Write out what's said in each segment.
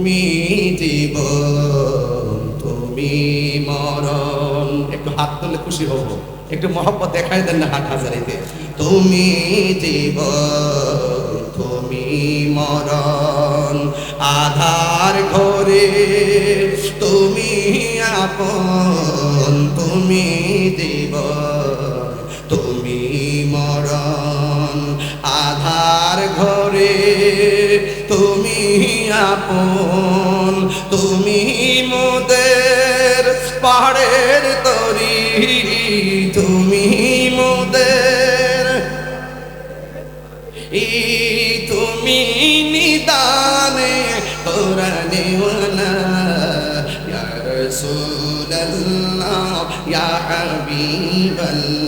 তুমি জীবন, তুমি মরণ। একটু হাত তুললে খুশি হব। একটু মহব্বত দেখাই দেন না হাট হাজারিতে। তুমি জীবন, তুমি মরণ। আধার ঘরে তুমি আপন, তুমি আপন তুমি মোদের পাহাড়ের তরি, তুমি মোদের এই তুমি নিদানে কোরআনে ওয়ালা, ইয়া রাসূলুল্লাহ, ইয়া হাবিবাল্লাহ।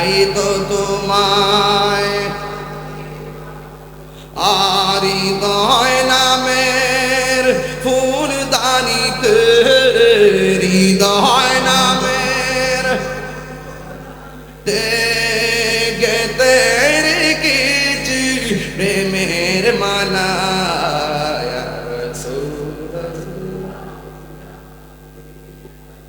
তাই তো তোমায়। আর হৃদয় নামের ফুল দানিতে হৃদয় নামের। গেতে রেখেছি প্রেমের মালা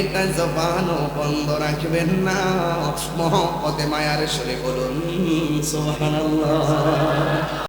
একটা জবানও বন্ধ রাখবেন না। মহব্বতে মায়ার সরে বলুন সুবহানাল্লাহ।